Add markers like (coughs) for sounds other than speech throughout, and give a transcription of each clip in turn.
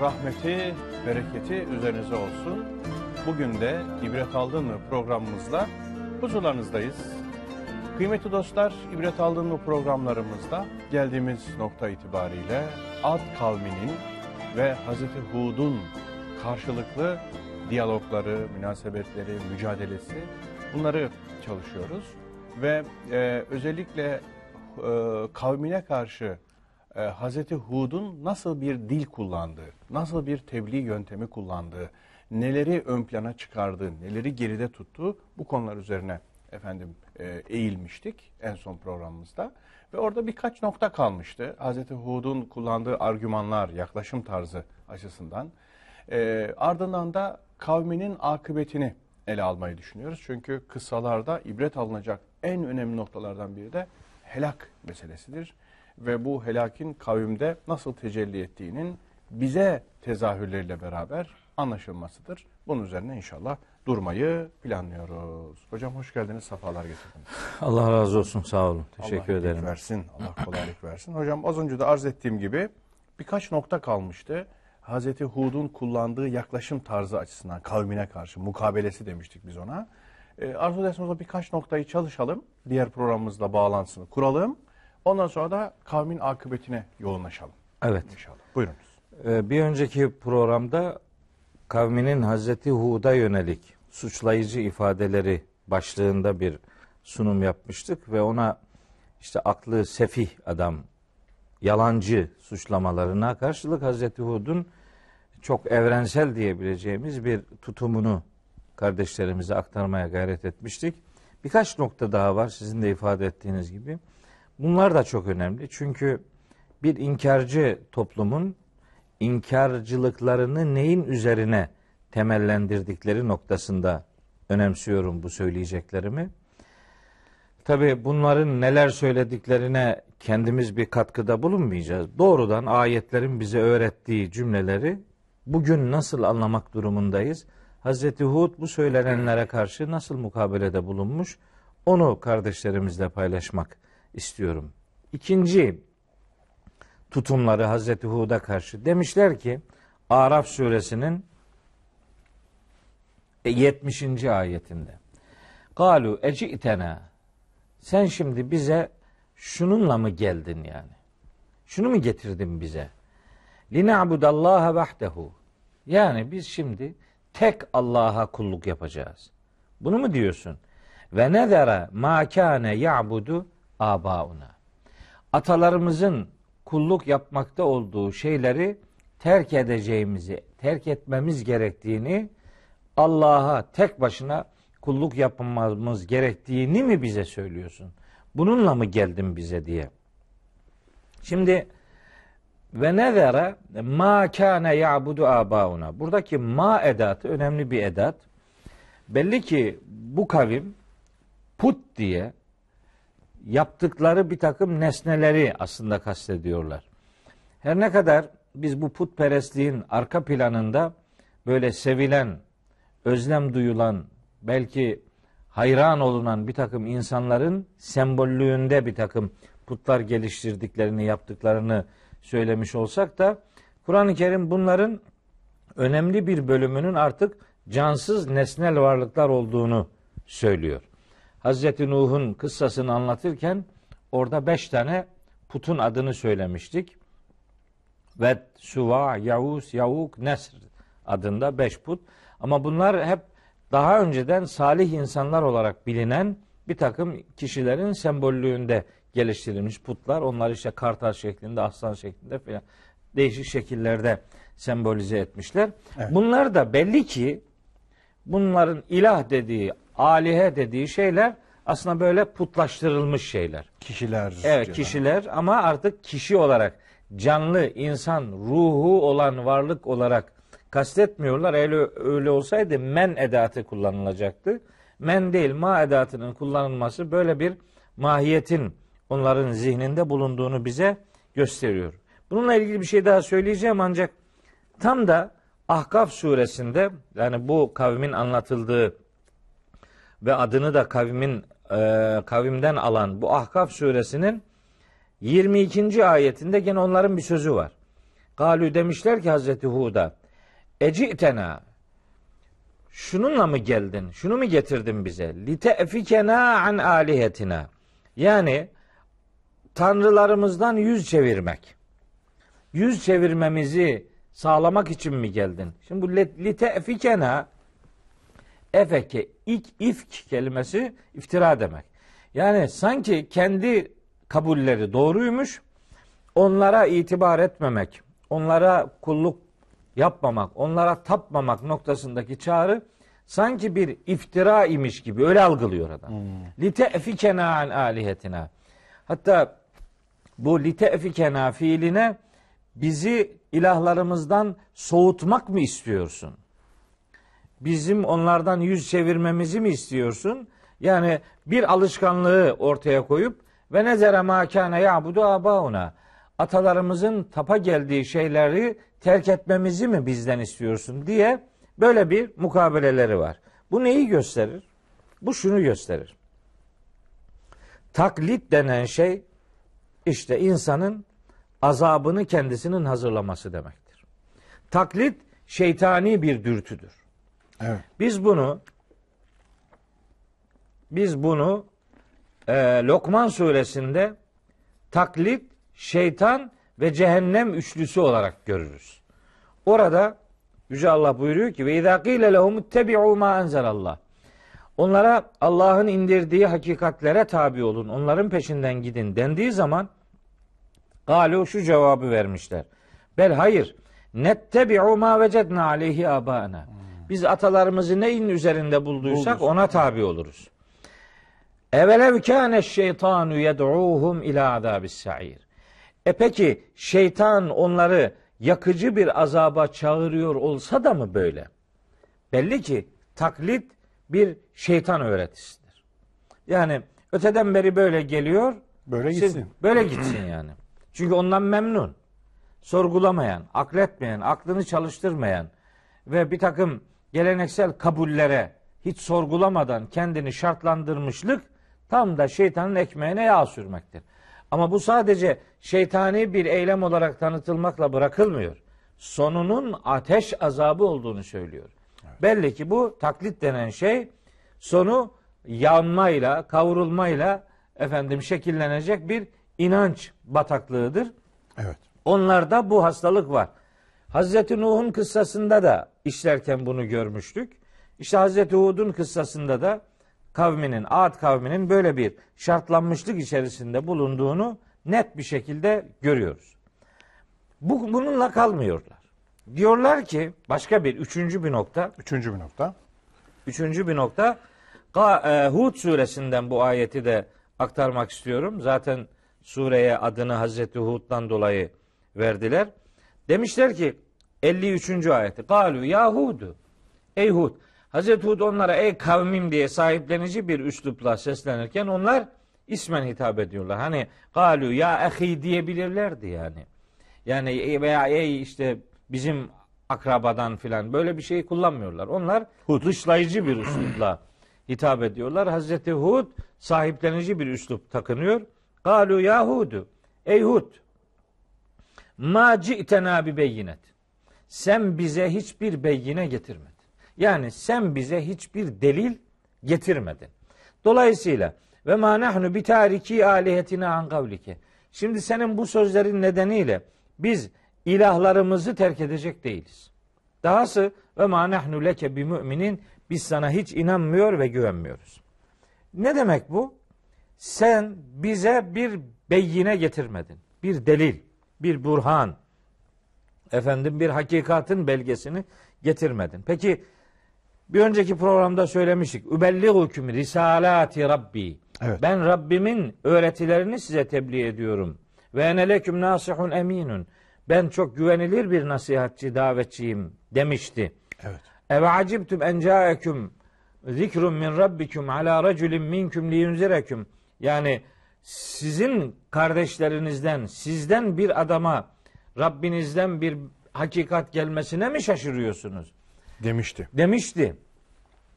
Rahmeti, bereketi üzerinize olsun. Bugün de İbret Aldın mı programımızla huzurlarınızdayız. Kıymetli dostlar, İbret Aldın mı programlarımızda geldiğimiz nokta itibariyle Ad kavminin ve Hazreti Hud'un karşılıklı diyalogları, münasebetleri, mücadelesi bunları çalışıyoruz. Ve e, özellikle e, kavmine karşı e, Hazreti Hud'un nasıl bir dil kullandığı, nasıl bir tebliğ yöntemi kullandığı, neleri ön plana çıkardığı, neleri geride tuttuğu bu konular üzerine efendim e, eğilmiştik en son programımızda. Ve orada birkaç nokta kalmıştı. Hazreti Hud'un kullandığı argümanlar, yaklaşım tarzı açısından. E, ardından da kavminin akıbetini ele almayı düşünüyoruz. Çünkü kıssalarda ibret alınacak en önemli noktalardan biri de helak meselesidir. Ve bu helakin kavimde nasıl tecelli ettiğinin bize tezahürleriyle beraber anlaşılmasıdır. Bunun üzerine inşallah durmayı planlıyoruz. Hocam hoş geldiniz, sefalar getirdiniz. Allah razı olsun, sağ olun. Teşekkür Allah ederim. versin, Allah (clears throat) kolaylık versin. Hocam az önce de arz ettiğim gibi birkaç nokta kalmıştı. Hazreti Hud'un kullandığı yaklaşım tarzı açısından kavmine karşı mukabelesi demiştik biz ona. E, arzu ederseniz o birkaç noktayı çalışalım. Diğer programımızla bağlantısını kuralım. Ondan sonra da kavmin akıbetine yoğunlaşalım Evet. inşallah. Buyurunuz. Ee, bir önceki programda kavminin Hazreti Hud'a yönelik suçlayıcı ifadeleri başlığında bir sunum yapmıştık ve ona işte aklı sefih adam, yalancı suçlamalarına karşılık Hazreti Hud'un çok evrensel diyebileceğimiz bir tutumunu kardeşlerimize aktarmaya gayret etmiştik. Birkaç nokta daha var sizin de ifade ettiğiniz gibi. Bunlar da çok önemli. Çünkü bir inkarcı toplumun inkarcılıklarını neyin üzerine temellendirdikleri noktasında önemsiyorum bu söyleyeceklerimi. Tabi bunların neler söylediklerine kendimiz bir katkıda bulunmayacağız. Doğrudan ayetlerin bize öğrettiği cümleleri bugün nasıl anlamak durumundayız? Hazreti Hud bu söylenenlere karşı nasıl mukabelede bulunmuş? Onu kardeşlerimizle paylaşmak istiyorum. İkinci tutumları Hazreti Hud'a karşı demişler ki Araf suresinin 70. ayetinde Galu ecitena sen şimdi bize şununla mı geldin yani? Şunu mu getirdin bize? Lina'budallaha vahdehu. Yani biz şimdi tek Allah'a kulluk yapacağız. Bunu mu diyorsun? Ve nezara ma kâne ya'budu abauna. Atalarımızın kulluk yapmakta olduğu şeyleri terk edeceğimizi, terk etmemiz gerektiğini, Allah'a tek başına kulluk yapmamız gerektiğini mi bize söylüyorsun? Bununla mı geldin bize diye. Şimdi ve nezere ma kâne ya'budu abauna. Buradaki ma edatı önemli bir edat. Belli ki bu kavim put diye yaptıkları bir takım nesneleri aslında kastediyorlar. Her ne kadar biz bu putperestliğin arka planında böyle sevilen, özlem duyulan, belki hayran olunan bir takım insanların sembollüğünde bir takım putlar geliştirdiklerini, yaptıklarını söylemiş olsak da Kur'an-ı Kerim bunların önemli bir bölümünün artık cansız nesnel varlıklar olduğunu söylüyor. Hazreti Nuh'un kıssasını anlatırken orada beş tane putun adını söylemiştik. Ve Suva, Yavuz, Yavuk, Nesr adında beş put. Ama bunlar hep daha önceden salih insanlar olarak bilinen bir takım kişilerin sembollüğünde geliştirilmiş putlar. Onlar işte kartal şeklinde, aslan şeklinde falan değişik şekillerde sembolize etmişler. Evet. Bunlar da belli ki bunların ilah dediği, alihe dediği şeyler aslında böyle putlaştırılmış şeyler. Kişiler. Evet diyorlar. kişiler ama artık kişi olarak canlı insan ruhu olan varlık olarak kastetmiyorlar. Öyle, öyle olsaydı men edatı kullanılacaktı. Men değil ma edatının kullanılması böyle bir mahiyetin onların zihninde bulunduğunu bize gösteriyor. Bununla ilgili bir şey daha söyleyeceğim ancak tam da Ahkaf suresinde yani bu kavmin anlatıldığı ve adını da kavmin e, kavimden alan bu Ahkaf suresinin 22. ayetinde gene onların bir sözü var. Galü demişler ki Hazreti Hud'a Ecitena şununla mı geldin? Şunu mu getirdin bize? Litefikena an alihetina. Yani tanrılarımızdan yüz çevirmek. Yüz çevirmemizi sağlamak için mi geldin? Şimdi bu litefikena efeke ilk ifk kelimesi iftira demek. Yani sanki kendi kabulleri doğruymuş. Onlara itibar etmemek, onlara kulluk yapmamak, onlara tapmamak noktasındaki çağrı sanki bir iftira imiş gibi öyle algılıyor adam. Litefikena an alihetina. Hatta bu litefikena fiiline bizi ilahlarımızdan soğutmak mı istiyorsun? Bizim onlardan yüz çevirmemizi mi istiyorsun? Yani bir alışkanlığı ortaya koyup ve nezere ma kana ya'budu abauna atalarımızın tapa geldiği şeyleri terk etmemizi mi bizden istiyorsun diye böyle bir mukabeleleri var. Bu neyi gösterir? Bu şunu gösterir. Taklit denen şey işte insanın azabını kendisinin hazırlaması demektir. Taklit şeytani bir dürtüdür. Evet. Biz bunu biz bunu e, Lokman suresinde taklit, şeytan ve cehennem üçlüsü olarak görürüz. Orada Yüce Allah buyuruyor ki ve izâ qîle lehum ittebi'û mâ enzelallah. Onlara Allah'ın indirdiği hakikatlere tabi olun. Onların peşinden gidin dendiği zaman galu şu cevabı vermişler. Bel hayır. Nettebi'u ma vecedna aleyhi abana. Biz atalarımızı neyin üzerinde bulduysak ona tabi oluruz. Evelev kâne şeytanu yed'ûhum ila azabis sa'ir. E peki şeytan onları yakıcı bir azaba çağırıyor olsa da mı böyle? Belli ki taklit bir şeytan öğretisidir. Yani öteden beri böyle geliyor. Böyle siz- gitsin. Böyle gitsin yani. Çünkü ondan memnun. Sorgulamayan, akletmeyen, aklını çalıştırmayan ve bir takım geleneksel kabullere hiç sorgulamadan kendini şartlandırmışlık tam da şeytanın ekmeğine yağ sürmektir. Ama bu sadece şeytani bir eylem olarak tanıtılmakla bırakılmıyor. Sonunun ateş azabı olduğunu söylüyor. Belli ki bu taklit denen şey sonu yanmayla, kavrulmayla efendim şekillenecek bir inanç bataklığıdır. Evet. Onlarda bu hastalık var. Hazreti Nuh'un kıssasında da işlerken bunu görmüştük. İşte Hazreti Hud'un kıssasında da kavminin, Ad kavminin böyle bir şartlanmışlık içerisinde bulunduğunu net bir şekilde görüyoruz. Bu, bununla kalmıyorlar. Diyorlar ki başka bir üçüncü bir nokta Üçüncü bir nokta. Üçüncü bir nokta e, Hud suresinden bu ayeti de aktarmak istiyorum. Zaten sureye adını Hazreti Hud'dan dolayı verdiler. Demişler ki 53. ayeti. Galu ya Hud'u. Ey Hud. Hazreti Hud onlara ey kavmim diye sahiplenici bir üslupla seslenirken onlar ismen hitap ediyorlar. Hani galu ya ahi diyebilirlerdi yani. Yani ey veya ey işte bizim akrabadan filan böyle bir şey kullanmıyorlar. Onlar dışlayıcı bir üslupla hitap ediyorlar. Hazreti Hud sahiplenici bir üslup takınıyor. Galu ya Hudu. Ey Hud. Ma ci'tena bi beyinet. Sen bize hiçbir beyine getirmedin. Yani sen bize hiçbir delil getirmedin. Dolayısıyla ve ma nahnu bi tariki alihetina an kavlike. Şimdi senin bu sözlerin nedeniyle biz ilahlarımızı terk edecek değiliz. Dahası ve ma nahnu leke bi müminin biz sana hiç inanmıyor ve güvenmiyoruz. Ne demek bu? Sen bize bir beyine getirmedin. Bir delil, bir burhan, efendim bir hakikatin belgesini getirmedin. Peki bir önceki programda söylemiştik. Übelligüküm risalati Rabbi. Evet. Ben Rabbimin öğretilerini size tebliğ ediyorum. Ve ene leküm nasihun eminun. Ben çok güvenilir bir nasihatçi, davetçiyim demişti. Evet. Eve acibtum en caeküm zikrun min rabbikum ala raculin minkum liyunzirekum. Yani sizin kardeşlerinizden, sizden bir adama Rabbinizden bir hakikat gelmesine mi şaşırıyorsunuz? Demişti. Demişti.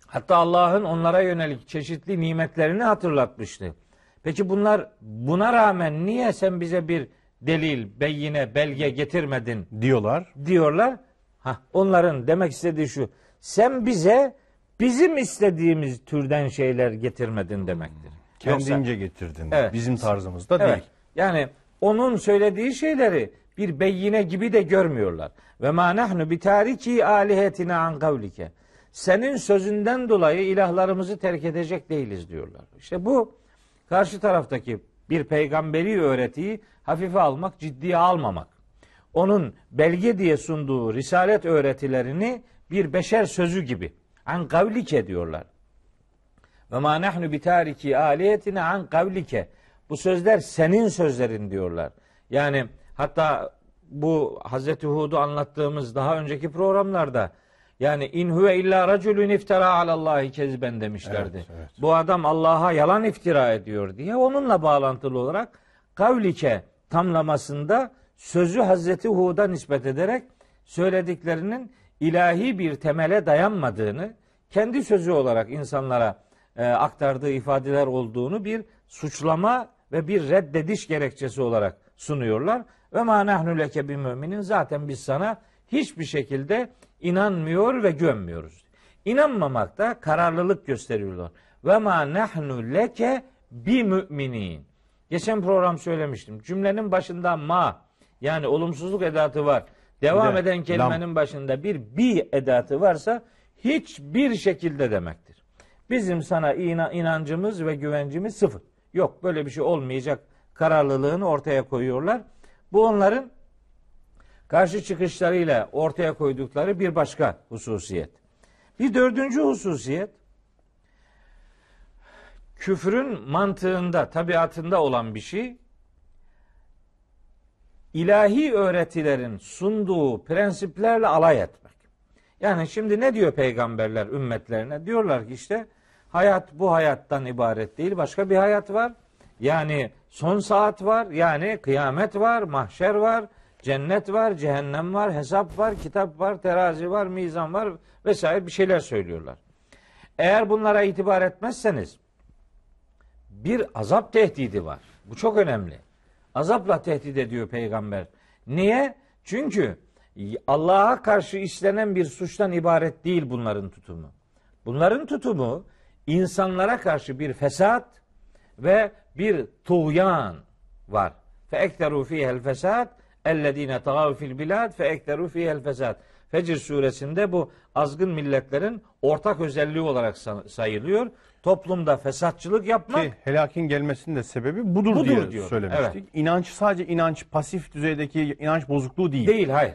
Hatta Allah'ın onlara yönelik çeşitli nimetlerini hatırlatmıştı. Peki bunlar buna rağmen niye sen bize bir delil, beyine, belge getirmedin diyorlar. diyorlar. Ha, onların demek istediği şu. Sen bize bizim istediğimiz türden şeyler getirmedin demektir. Yoksa- Kendince getirdin. Evet. Bizim tarzımızda Evet. değil. Yani onun söylediği şeyleri bir beyine gibi de görmüyorlar. Ve ma nahnu bi tariki alihetina an kavlike. Senin sözünden dolayı ilahlarımızı terk edecek değiliz diyorlar. İşte bu karşı taraftaki bir peygamberi öğretiyi hafife almak, ciddiye almamak. Onun belge diye sunduğu risalet öğretilerini bir beşer sözü gibi an kavlike diyorlar. Ve ma nahnu bi tariki aliyetine an kavlike. Bu sözler senin sözlerin diyorlar. Yani hatta bu Hazreti Hud'u anlattığımız daha önceki programlarda yani in huve illa raculun iftara alallahi kezben demişlerdi. Evet, evet. Bu adam Allah'a yalan iftira ediyor diye onunla bağlantılı olarak kavlike tamlamasında sözü Hazreti Hud'a nispet ederek söylediklerinin ilahi bir temele dayanmadığını, kendi sözü olarak insanlara e, aktardığı ifadeler olduğunu bir suçlama ve bir reddediş gerekçesi olarak sunuyorlar. Ve ma nahnu leke bi müminin zaten biz sana hiçbir şekilde inanmıyor ve gömmüyoruz. İnanmamakta kararlılık gösteriyorlar. Ve ma nahnu leke bi müminin. Geçen program söylemiştim. Cümlenin başında ma yani olumsuzluk edatı var. Devam de eden kelimenin başında bir bi edatı varsa hiçbir şekilde demektir. Bizim sana ina- inancımız ve güvencimiz sıfır. Yok böyle bir şey olmayacak kararlılığını ortaya koyuyorlar. Bu onların karşı çıkışlarıyla ortaya koydukları bir başka hususiyet. Bir dördüncü hususiyet küfrün mantığında, tabiatında olan bir şey ilahi öğretilerin sunduğu prensiplerle alay etmek. Yani şimdi ne diyor peygamberler ümmetlerine? Diyorlar ki işte hayat bu hayattan ibaret değil. Başka bir hayat var. Yani son saat var. Yani kıyamet var, mahşer var, cennet var, cehennem var, hesap var, kitap var, terazi var, mizan var vesaire bir şeyler söylüyorlar. Eğer bunlara itibar etmezseniz bir azap tehdidi var. Bu çok önemli. Azapla tehdit ediyor peygamber. Niye? Çünkü Allah'a karşı işlenen bir suçtan ibaret değil bunların tutumu. Bunların tutumu insanlara karşı bir fesat ve bir tuğyan var. Fe ekteru fihel fesat ellezine tagav fil bilad fe ekteru fihel fesat. Fecr suresinde bu azgın milletlerin ortak özelliği olarak sa- sayılıyor. Toplumda fesatçılık yapmak Ki helakin gelmesinin de sebebi budur, Budur diye diyor. söylemiştik. İnanç sadece inanç, pasif düzeydeki inanç bozukluğu değil. değil hayır.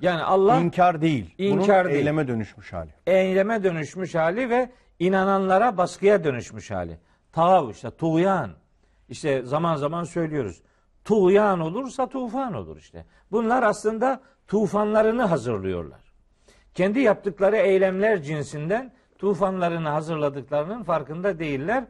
Yani Allah İnkar değil. İnkar Bunun değil. eyleme dönüşmüş hali. eyleme dönüşmüş hali ve inananlara baskıya dönüşmüş hali. Tav işte tuğyan. İşte zaman zaman söylüyoruz. Tuğyan olursa tufan olur işte. Bunlar aslında tufanlarını hazırlıyorlar. Kendi yaptıkları eylemler cinsinden tufanlarını hazırladıklarının farkında değiller.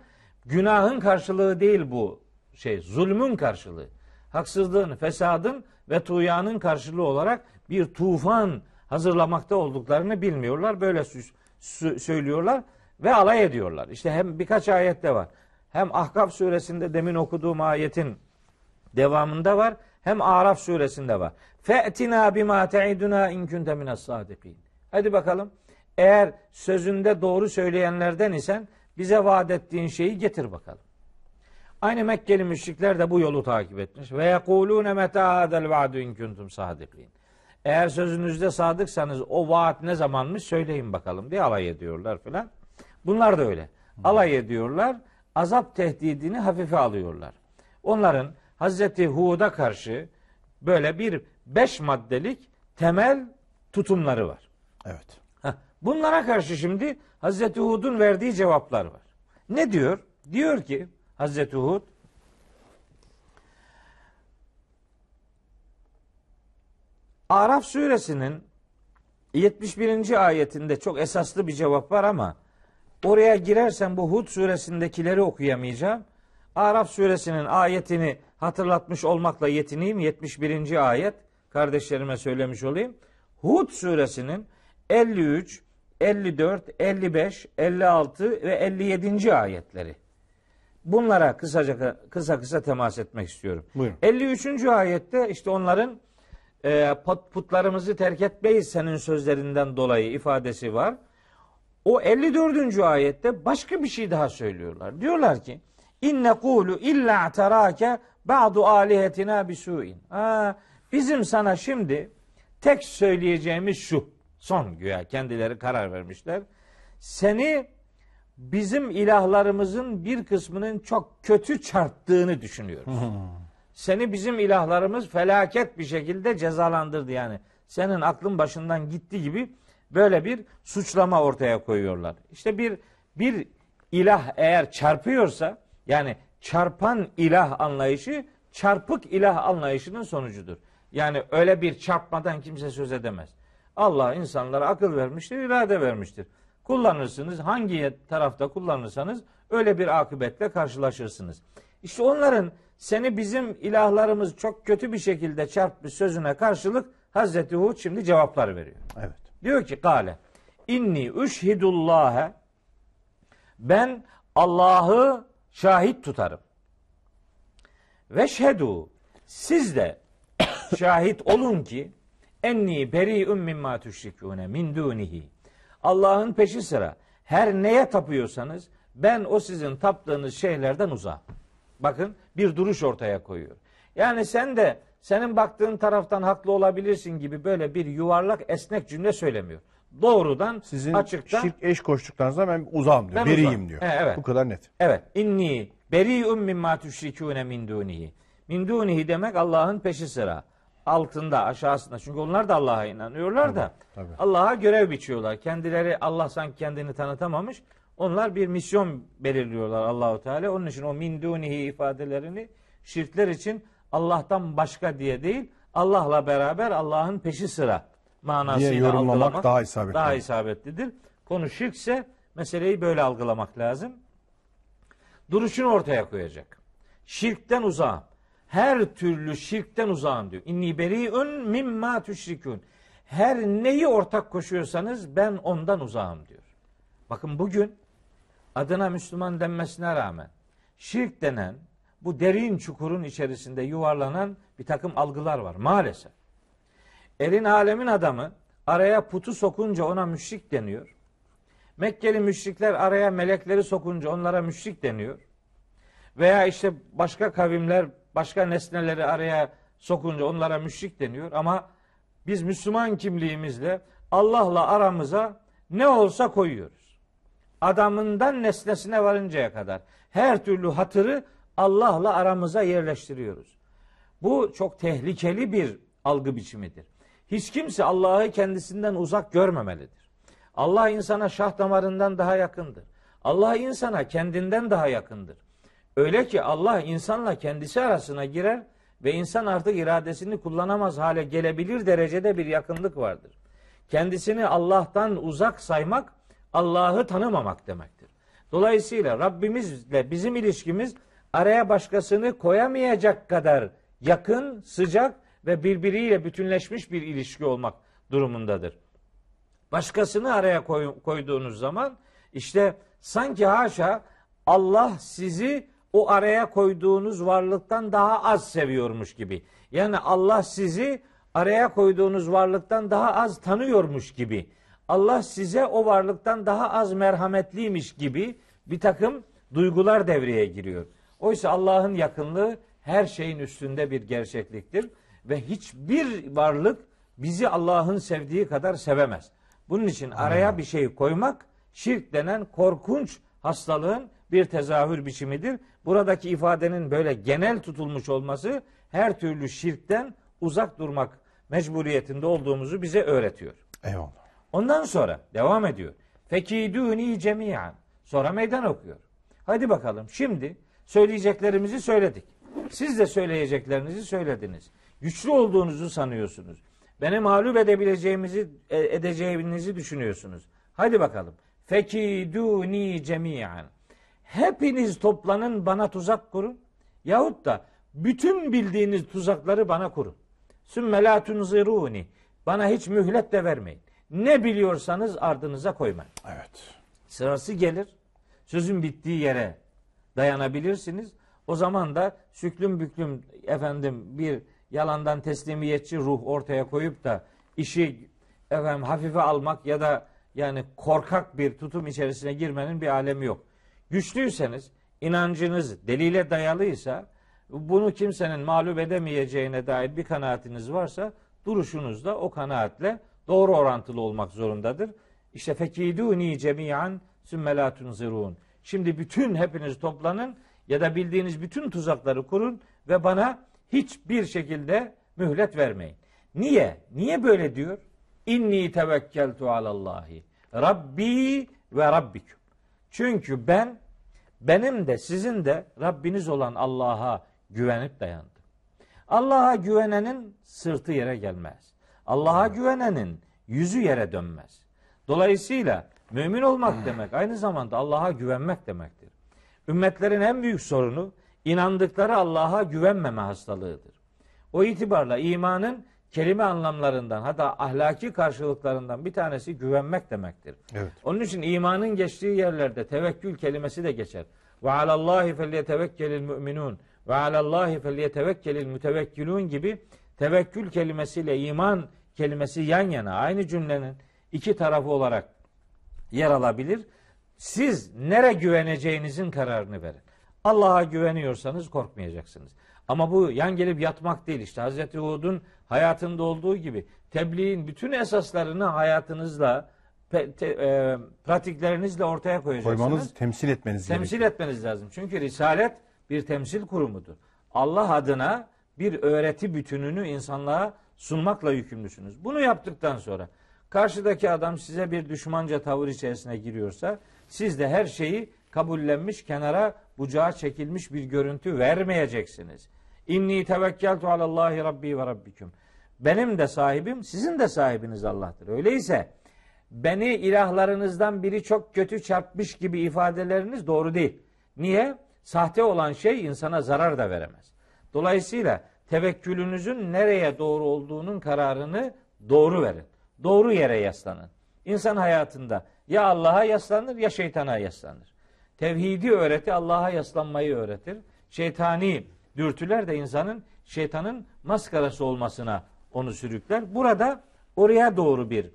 Günahın karşılığı değil bu şey, zulmün karşılığı. Haksızlığın, fesadın ve tuğyanın karşılığı olarak bir tufan hazırlamakta olduklarını bilmiyorlar. Böyle söylüyorlar ve alay ediyorlar. İşte hem birkaç ayette var. Hem Ahkaf suresinde demin okuduğum ayetin devamında var. Hem Araf suresinde var. Fe'tina bima te'iduna in kunte minas. Hadi bakalım. Eğer sözünde doğru söyleyenlerden isen bize vaat ettiğin şeyi getir bakalım. Aynı Mekkeli müşrikler de bu yolu takip etmiş. Ve yekulune meta hadel vaadu in kuntum sadikin. Eğer sözünüzde sadıksanız o vaat ne zamanmış söyleyin bakalım diye alay ediyorlar filan. Bunlar da öyle. Alay ediyorlar. Azap tehdidini hafife alıyorlar. Onların Hazreti Hud'a karşı böyle bir beş maddelik temel tutumları var. Evet. Heh, Bunlara karşı şimdi Hazreti Hud'un verdiği cevaplar var. Ne diyor? Diyor ki Hazreti Hud Araf suresinin 71. ayetinde çok esaslı bir cevap var ama oraya girersen bu Hud suresindekileri okuyamayacağım. Araf suresinin ayetini hatırlatmış olmakla yetineyim. 71. ayet kardeşlerime söylemiş olayım. Hud suresinin 53, 54, 55, 56 ve 57. ayetleri. bunlara kısaca kısa kısa temas etmek istiyorum. Buyurun. 53. ayette işte onların e, put- putlarımızı terk etmeyiz senin sözlerinden dolayı ifadesi var. O 54. ayette başka bir şey daha söylüyorlar. Diyorlar ki inne kulu illa terake ba'du alihetina bisu'in. Ha, bizim sana şimdi tek söyleyeceğimiz şu. Son güya kendileri karar vermişler. Seni bizim ilahlarımızın bir kısmının çok kötü çarptığını düşünüyoruz. Seni bizim ilahlarımız felaket bir şekilde cezalandırdı yani. Senin aklın başından gitti gibi böyle bir suçlama ortaya koyuyorlar. İşte bir bir ilah eğer çarpıyorsa yani çarpan ilah anlayışı çarpık ilah anlayışının sonucudur. Yani öyle bir çarpmadan kimse söz edemez. Allah insanlara akıl vermiştir, irade vermiştir. Kullanırsınız, hangi tarafta kullanırsanız öyle bir akıbetle karşılaşırsınız. İşte onların seni bizim ilahlarımız çok kötü bir şekilde çarpmış sözüne karşılık Hazreti Hud şimdi cevaplar veriyor. Evet. Diyor ki kale inni üşhidullâhe ben Allah'ı şahit tutarım. Ve şedu siz de (coughs) şahit olun ki enni beri'un mimma tüşrikûne min dunihi. Allah'ın peşi sıra her neye tapıyorsanız ben o sizin taptığınız şeylerden uzağım. Bakın bir duruş ortaya koyuyor. Yani sen de senin baktığın taraftan haklı olabilirsin gibi böyle bir yuvarlak esnek cümle söylemiyor. Doğrudan Sizin açıktan şirk eş koştuklarınızdan ben uzağım diyor. Ben Beriyim uzağım. diyor. He, evet. Bu kadar net. Evet. inni beri'un mimma tüşrikûne min dunihi. Min dunihi demek Allah'ın peşi sıra. Altında, aşağısında. Çünkü onlar da Allah'a inanıyorlar da tabii. Allah'a görev biçiyorlar. Kendileri Allah sanki kendini tanıtamamış. Onlar bir misyon belirliyorlar Allahu Teala. Onun için o min dunihi ifadelerini şirkler için Allah'tan başka diye değil, Allah'la beraber Allah'ın peşi sıra manasıyla Diye yorumlamak daha isabetli. Daha isabetlidir. Konu şirkse meseleyi böyle algılamak lazım duruşunu ortaya koyacak. Şirkten uzağım. Her türlü şirkten uzağım diyor. İnni beri'un mimma tüşrikün. Her neyi ortak koşuyorsanız ben ondan uzağım diyor. Bakın bugün adına Müslüman denmesine rağmen şirk denen bu derin çukurun içerisinde yuvarlanan bir takım algılar var maalesef. Elin alemin adamı araya putu sokunca ona müşrik deniyor. Mekkeli müşrikler araya melekleri sokunca onlara müşrik deniyor. Veya işte başka kavimler başka nesneleri araya sokunca onlara müşrik deniyor. Ama biz Müslüman kimliğimizle Allah'la aramıza ne olsa koyuyoruz. Adamından nesnesine varıncaya kadar her türlü hatırı Allah'la aramıza yerleştiriyoruz. Bu çok tehlikeli bir algı biçimidir. Hiç kimse Allah'ı kendisinden uzak görmemelidir. Allah insana şah damarından daha yakındır. Allah insana kendinden daha yakındır. Öyle ki Allah insanla kendisi arasına girer ve insan artık iradesini kullanamaz hale gelebilir derecede bir yakınlık vardır. Kendisini Allah'tan uzak saymak Allah'ı tanımamak demektir. Dolayısıyla Rabbimizle bizim ilişkimiz araya başkasını koyamayacak kadar yakın, sıcak ve birbiriyle bütünleşmiş bir ilişki olmak durumundadır. Başkasını araya koy- koyduğunuz zaman işte sanki haşa Allah sizi o araya koyduğunuz varlıktan daha az seviyormuş gibi. Yani Allah sizi araya koyduğunuz varlıktan daha az tanıyormuş gibi. Allah size o varlıktan daha az merhametliymiş gibi bir takım duygular devreye giriyor. Oysa Allah'ın yakınlığı her şeyin üstünde bir gerçekliktir ve hiçbir varlık bizi Allah'ın sevdiği kadar sevemez. Bunun için araya bir şey koymak şirk denen korkunç hastalığın bir tezahür biçimidir. Buradaki ifadenin böyle genel tutulmuş olması her türlü şirkten uzak durmak mecburiyetinde olduğumuzu bize öğretiyor. Eyvallah. Ondan sonra devam ediyor. Fekiduni cemiyan. Sonra meydan okuyor. Hadi bakalım şimdi söyleyeceklerimizi söyledik. Siz de söyleyeceklerinizi söylediniz. Güçlü olduğunuzu sanıyorsunuz. Beni mağlup edebileceğimizi e, edeceğinizi düşünüyorsunuz. Hadi bakalım. Fekiduni cemiyan. Hepiniz toplanın bana tuzak kurun. Yahut da bütün bildiğiniz tuzakları bana kurun. Sümme la tunziruni. Bana hiç mühlet de vermeyin. Ne biliyorsanız ardınıza koymayın. Evet. Sırası gelir. Sözün bittiği yere dayanabilirsiniz. O zaman da süklüm büklüm efendim bir yalandan teslimiyetçi ruh ortaya koyup da işi efendim hafife almak ya da yani korkak bir tutum içerisine girmenin bir alemi yok. Güçlüyseniz, inancınız delile dayalıysa, bunu kimsenin mağlup edemeyeceğine dair bir kanaatiniz varsa, duruşunuz da o kanaatle doğru orantılı olmak zorundadır. İşte fekiduni cemiyan sümme la tunzirun. Şimdi bütün hepiniz toplanın ya da bildiğiniz bütün tuzakları kurun ve bana hiçbir şekilde mühlet vermeyin. Niye? Niye böyle diyor? İnni tevekkeltu alallahi. Rabbi ve Rabbiküm. Çünkü ben benim de sizin de Rabbiniz olan Allah'a güvenip dayandım. Allah'a güvenenin sırtı yere gelmez. Allah'a güvenenin yüzü yere dönmez. Dolayısıyla mümin olmak demek aynı zamanda Allah'a güvenmek demektir. Ümmetlerin en büyük sorunu inandıkları Allah'a güvenmeme hastalığıdır. O itibarla imanın kelime anlamlarından hatta ahlaki karşılıklarından bir tanesi güvenmek demektir. Evet. Onun için imanın geçtiği yerlerde tevekkül kelimesi de geçer. Ve alallahi felyetevekkelil müminun ve alallahi felyetevekkelil mütevekkilun gibi tevekkül kelimesiyle iman kelimesi yan yana aynı cümlenin iki tarafı olarak yer alabilir. Siz nere güveneceğinizin kararını verin. Allah'a güveniyorsanız korkmayacaksınız. Ama bu yan gelip yatmak değil işte Hazreti Hud'un hayatında olduğu gibi tebliğin bütün esaslarını hayatınızla pe- te- e, pratiklerinizle ortaya koyacaksınız. Koymanız, temsil etmeniz temsil gerekiyor. etmeniz lazım. Çünkü risalet bir temsil kurumudur. Allah adına bir öğreti bütününü insanlığa sunmakla yükümlüsünüz. Bunu yaptıktan sonra karşıdaki adam size bir düşmanca tavır içerisine giriyorsa siz de her şeyi kabullenmiş kenara bucağa çekilmiş bir görüntü vermeyeceksiniz. İnni tevekkeltu alallahi rabbi ve rabbiküm. Benim de sahibim, sizin de sahibiniz Allah'tır. Öyleyse beni ilahlarınızdan biri çok kötü çarpmış gibi ifadeleriniz doğru değil. Niye? Sahte olan şey insana zarar da veremez. Dolayısıyla tevekkülünüzün nereye doğru olduğunun kararını doğru verin. Doğru yere yaslanın. İnsan hayatında ya Allah'a yaslanır ya şeytana yaslanır. Tevhidi öğreti Allah'a yaslanmayı öğretir. Şeytani dürtüler de insanın şeytanın maskarası olmasına onu sürükler. Burada oraya doğru bir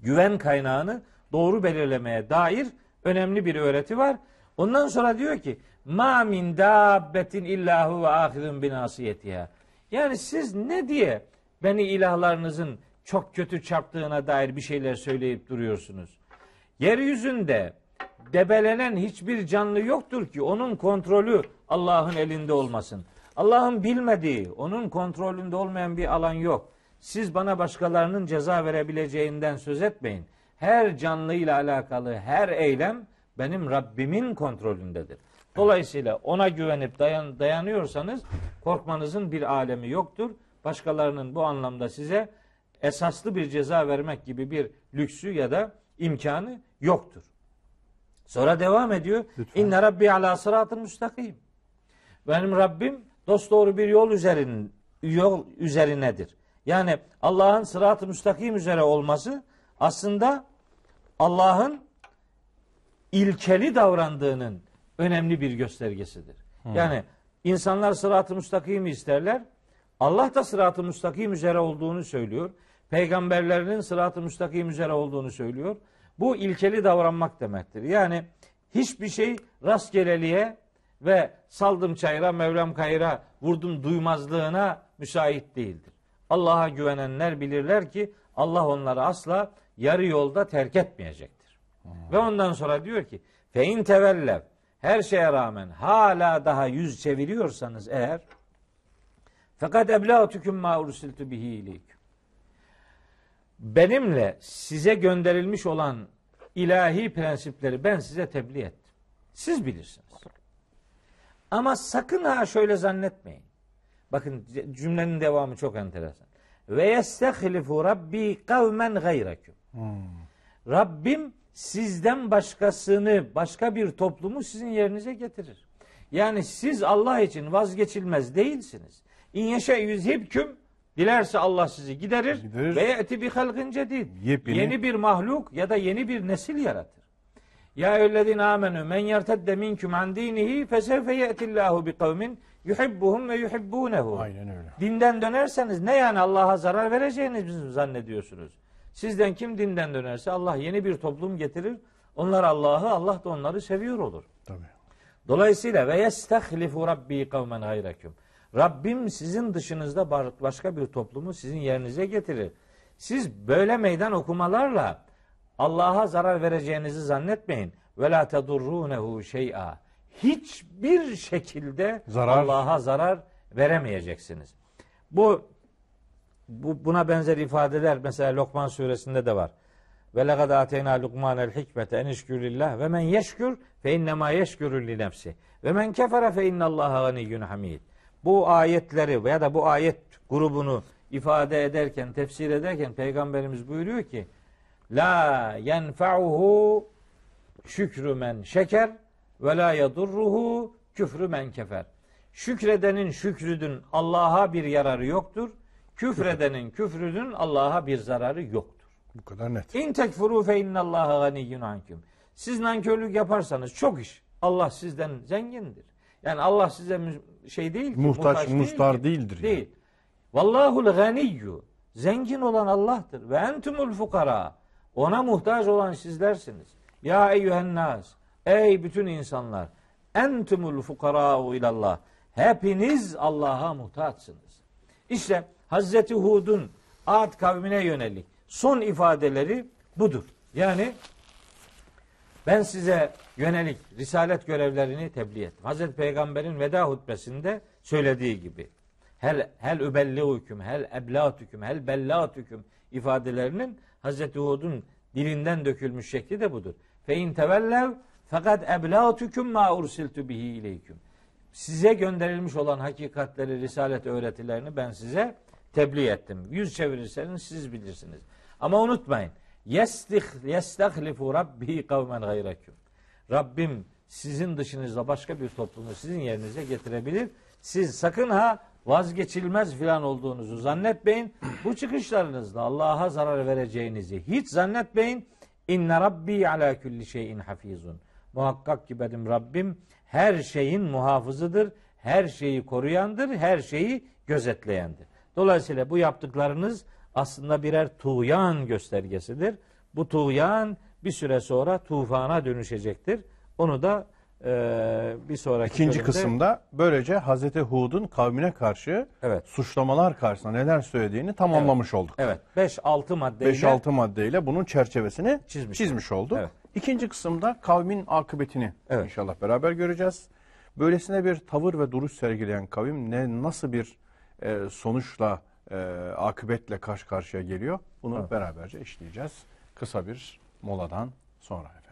güven kaynağını doğru belirlemeye dair önemli bir öğreti var. Ondan sonra diyor ki ma min dabbetin illahu ve ahirun binasiyetiha. Yani siz ne diye beni ilahlarınızın çok kötü çarptığına dair bir şeyler söyleyip duruyorsunuz. Yeryüzünde debelenen hiçbir canlı yoktur ki onun kontrolü Allah'ın elinde olmasın. Allah'ın bilmediği, onun kontrolünde olmayan bir alan yok. Siz bana başkalarının ceza verebileceğinden söz etmeyin. Her canlı ile alakalı her eylem benim Rabbimin kontrolündedir. Dolayısıyla ona güvenip dayan, dayanıyorsanız korkmanızın bir alemi yoktur. Başkalarının bu anlamda size esaslı bir ceza vermek gibi bir lüksü ya da imkanı yoktur. Sonra devam ediyor. Lütfen. İnne Rabbi ala sıratın müstakim. Benim Rabbim dosdoğru bir yol üzerin yol üzerinedir. Yani Allah'ın sırat-ı müstakim üzere olması aslında Allah'ın ilkeli davrandığının önemli bir göstergesidir. Yani insanlar sırat-ı müstakimi isterler. Allah da sırat-ı müstakim üzere olduğunu söylüyor. Peygamberlerinin sırat-ı müstakim üzere olduğunu söylüyor. Bu ilkeli davranmak demektir. Yani hiçbir şey rastgeleliğe ve saldım çayıra, Mevlam kayıra, vurdum duymazlığına müsait değildir. Allah'a güvenenler bilirler ki Allah onları asla yarı yolda terk etmeyecektir. Ve ondan sonra diyor ki fe in tevellev her şeye rağmen hala daha yüz çeviriyorsanız eğer fakat eblağtuküm ma ursiltu bihi. Benimle size gönderilmiş olan ilahi prensipleri ben size tebliğ ettim. Siz bilirsiniz. Ama sakın ha şöyle zannetmeyin. Bakın cümlenin devamı çok enteresan. Ve yestehlifu rabbi kavmen gayreküm. Rabbim sizden başkasını, başka bir toplumu sizin yerinize getirir. Yani siz Allah için vazgeçilmez değilsiniz. İn yeşe yüzhibküm dilerse Allah sizi giderir, Giderir. ve eti bi halkın cedid. Yepyeni- Yeni bir mahluk ya da yeni bir nesil yaratır. Ya eyyühellezine amenu men yertedde minkum an dinihi fesevfe ye'tillahu bi kavmin yuhibbuhum ve yuhibbunehu. Aynen öyle. Dinden dönerseniz ne yani Allah'a zarar vereceğinizi zannediyorsunuz? Sizden kim dinden dönerse Allah yeni bir toplum getirir. Onlar Allah'ı, Allah da onları seviyor olur. Tabii. Dolayısıyla ve yestehlifu rabbi kavmen gayrekum. Rabbim sizin dışınızda başka bir toplumu sizin yerinize getirir. Siz böyle meydan okumalarla Allah'a zarar vereceğinizi zannetmeyin. Ve la tedurrunehu şey'a. Hiçbir şekilde Zarar- Allah'a zarar veremeyeceksiniz. Bu bu buna benzer ifadeler mesela Lokman suresinde de var. Ve lekad ateyna Lukmanel hikmete en lillah ve men yeşkür fe innema yeşkürü li nefsi. Ve men kefere fe innallaha ganiyyun hamid. Bu ayetleri veya da bu ayet grubunu ifade ederken, tefsir ederken peygamberimiz buyuruyor ki la yenfa'uhu şükrü men şeker ve la yadurruhu küfrü men kefer. Şükredenin şükrüdün Allah'a bir yararı yoktur. Küfredenin küfrüdün Allah'a bir zararı yoktur. Bu kadar net. İn tekfuru fe innallaha ganiyyun ankum. Siz nankörlük yaparsanız çok iş. Allah sizden zengindir. Yani Allah size şey değil ki, Muhtaç, değil mustar ki. değildir yani. Değil. Vallahul ganiyyu. Zengin olan Allah'tır. Ve entumul fukara. Ona muhtaç olan sizlersiniz. Ya eyyühen nas. Ey bütün insanlar. Entumul fukara'u ilallah. Hepiniz Allah'a muhtaçsınız. İşte Hazreti Hud'un Ad kavmine yönelik son ifadeleri budur. Yani ben size yönelik risalet görevlerini tebliğ ettim. Hazreti Peygamber'in veda hutbesinde söylediği gibi. Hel hel übelliğüküm, hel eblatüküm, hel bellatüküm ifadelerinin Hazreti Hud'un dilinden dökülmüş şekli de budur. Fe in tevellev fakat eblatüküm ma ursiltu bihi ileyküm. Size gönderilmiş olan hakikatleri, risalet öğretilerini ben size tebliğ ettim. Yüz çevirirseniz siz bilirsiniz. Ama unutmayın. Yestih yestahlifu rabbi kavmen gayrekum. Rabbim sizin dışınızda başka bir toplumu sizin yerinize getirebilir. Siz sakın ha vazgeçilmez filan olduğunuzu zannetmeyin. Bu çıkışlarınızla Allah'a zarar vereceğinizi hiç zannetmeyin. İnne rabbi ala kulli şeyin hafizun. Muhakkak ki benim Rabbim her şeyin muhafızıdır, her şeyi koruyandır, her şeyi gözetleyendir. Dolayısıyla bu yaptıklarınız aslında birer tuğyan göstergesidir. Bu tuğyan bir süre sonra tufana dönüşecektir. Onu da e, bir sonraki İkinci bölümde- kısımda böylece Hazreti Hud'un kavmine karşı Evet. suçlamalar karşısında neler söylediğini tamamlamış olduk. Evet. 5-6 maddeyle 5-6 maddeyle bunun çerçevesini Çizmiş çizmiş, olduk. Evet. İkinci kısımda kavmin akıbetini Evet. inşallah beraber göreceğiz. Böylesine bir tavır ve duruş sergileyen kavim ne nasıl bir e, sonuçla e, akıbetle karşı karşıya geliyor? Bunu Evet. beraberce işleyeceğiz. Kısa bir moladan sonra efendim.